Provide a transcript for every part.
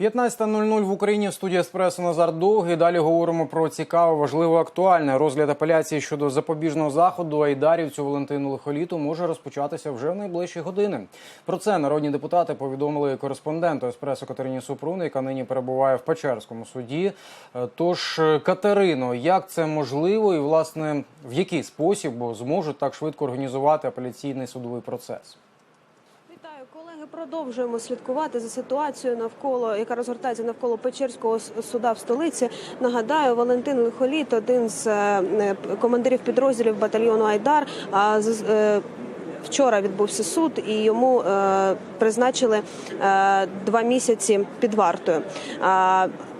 15.00 в Україні в студії Еспресо Назар Довгий. Далі говоримо про цікаве, важливе, актуальне. Розгляд апеляції щодо запобіжного заходу айдарівцю Валентину Лихоліту може розпочатися вже в найближчі години. Про це народні депутати повідомили кореспонденту Еспресо Катерині Супрун, яка нині перебуває в Печерському суді. Е, Тож, е, Катерино, як це можливо, і власне в який спосіб зможуть так швидко організувати апеляційний судовий процес? Вітаю, колеги. Продовжуємо слідкувати за ситуацією навколо, яка розгортається навколо Печерського суда в столиці. Нагадаю, Валентин Лихоліт, один з е, е, командирів підрозділів батальйону Айдар. А з- е, Вчора відбувся суд, і йому призначили два місяці під вартою.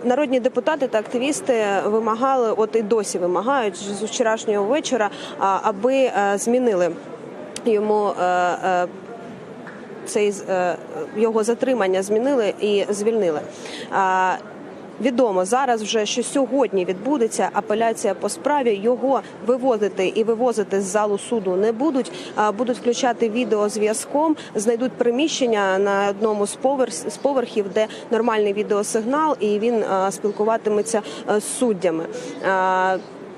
Народні депутати та активісти вимагали, от і досі вимагають з вчорашнього вечора, аби змінили йому цей е, його затримання змінили і звільнили. Відомо зараз вже що сьогодні відбудеться апеляція по справі. Його вивозити і вивозити з залу суду не будуть. Будуть включати відеозв'язком. Знайдуть приміщення на одному з з поверхів, де нормальний відеосигнал, і він спілкуватиметься а, з суддями.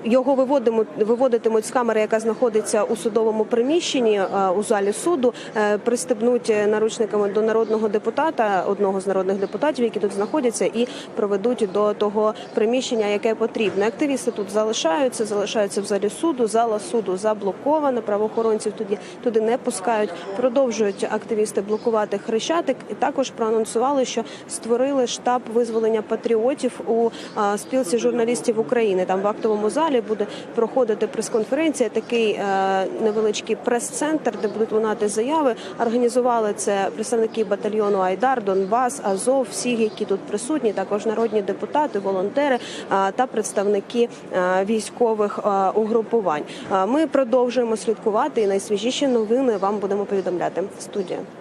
Його виводимуть, виводитимуть з камери, яка знаходиться у судовому приміщенні е, у залі суду. е, Пристебнуть наручниками до народного депутата, одного з народних депутатів, які тут знаходяться, і проведуть до того приміщення, яке потрібно. Активісти тут залишаються, залишаються в залі суду. Зала суду заблокована. Правоохоронців туди туди не пускають. Продовжують активісти блокувати хрещатик. І також проанонсували, що створили штаб визволення патріотів у е, спілці журналістів України. Там в актовому залі буде проходити прес-конференція, такий е, невеличкий прес-центр, де будуть лунати заяви. Організували це представники батальйону Айдар, Донбас, Азов, всі, які тут присутні, також народні депутати, волонтери е, та представники е, військових угрупувань. Ми продовжуємо слідкувати і найсвіжіші новини вам будемо повідомляти. Студія.